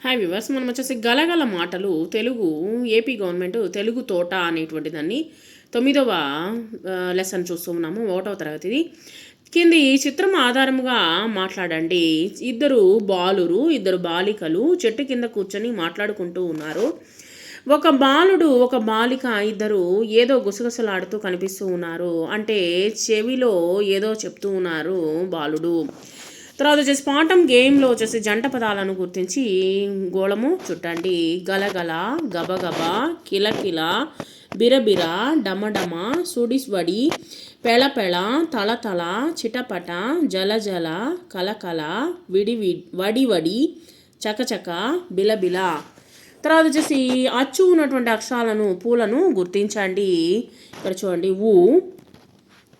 Hi viewers మనం వచ్చేసి గలగల మాటలు తెలుగు ఏపీ గవర్నమెంట్ తెలుగు తోట అనేటువంటి దాన్ని తొమ్మిదవ లెసన్ చూస్తూ ఉన్నాము ఒకటవ తరగతిది. కింది చిత్రం ఆధారముగా మాట్లాడండి. ఇద్దరు బాలురు ఇద్దరు బాలికలు చెట్టు కింద కూర్చొని మాట్లాడుకుంటూ ఉన్నారు. ఒక బాలుడు ఒక బాలిక ఇద్దరు ఏదో గుసగుసలాడుతూ కనిపిస్తూ ఉన్నారు. అంటే చెవిలో ఏదో చెప్తూ ఉన్నారు బాలుడు. తర్వాత వచ్చేసి పాఠం గేమ్లో వచ్చేసి జంట పదాలను గుర్తించి గోళము చుట్టండి. గలగల గబగబ కిలకిల బిరబిర డమడమ సుడిస్వడి పెళపెళ తలతల చిటపట జలజల కలకల విడివి వడివడి చకచక బిలబిల తర్వాత వచ్చేసి అచ్చు ఉన్నటువంటి అక్షరాలను పూలను గుర్తించండి. ఇక్కడ చూడండి ఊ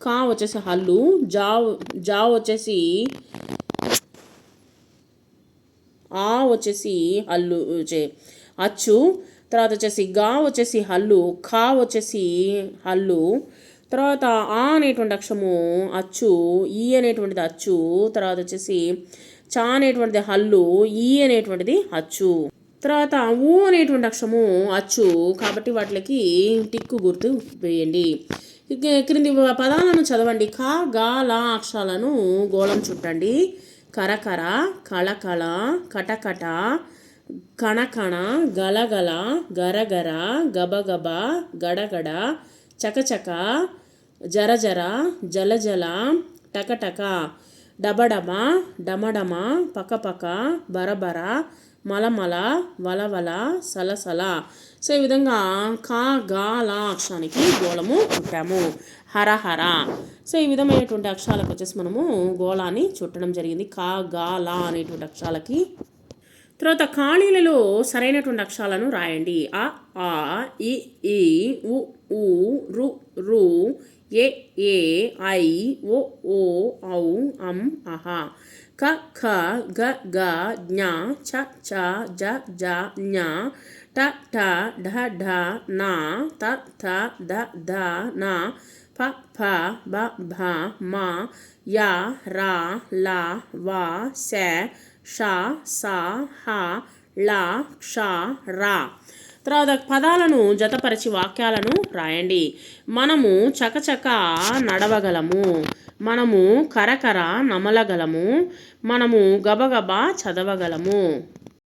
కా వచ్చేసి హల్లు జా జా వచ్చేసి ఆ వచ్చేసి హల్లు అచ్చు తర్వాత వచ్చేసి గా వచ్చేసి హల్లు ఖా వచ్చేసి హల్లు తర్వాత ఆ అనేటువంటి అక్షరము అచ్చు ఈ అనేటువంటిది అచ్చు తర్వాత వచ్చేసి చా అనేటువంటిది హల్లు ఈ అనేటువంటిది అచ్చు. తర్వాత ఊ అనేటువంటి అక్షరము అచ్చు కాబట్టి వాటికి టిక్కు గుర్తు వేయండి. క్రింది పదాలను చదవండి. ఖా గా లా అక్షరాలను గోళం చుట్టండి. కరకర కళకళ కటకట కణకణ గలగల గరగర గబగబ గడగడ చకచక జరజర జలజల టకటక. డబడమ డమడమ పకపక బరబర మలమల వలవల సలసల. సో ఈ విధంగా కా గా లా అక్షరానికి గోళము చుట్టాము హరహర సో ఈ విధమైనటువంటి అక్షరాలకు వచ్చేసి మనము గోళాన్ని చుట్టడం జరిగింది. కా గా లా అనేటువంటి అక్షరాలకి. తర్వాత ఖాళీలలో సరైనటువంటి అక్షరాలను రాయండి. అ ఆ ఇ ఈ ఉ ఊ రు రు ఏ ఏ ఐ ఓ ఓ ఔ అం అహ. క ఖ గ గ జ్ఞ చ చ జ జ జ్ఞ ట ట ఢ ఢ నా త థ ద ధ నా ప ఫ బ భ మ య రా లా వా శ ష స హ ల క్ష రా. తర్వాత పదాలను జతపరిచి వాక్యాలను రాయండి. మనము చకచక నడవగలము. మనము కరకర నమలగలము. మనము గబగబా చదవగలము.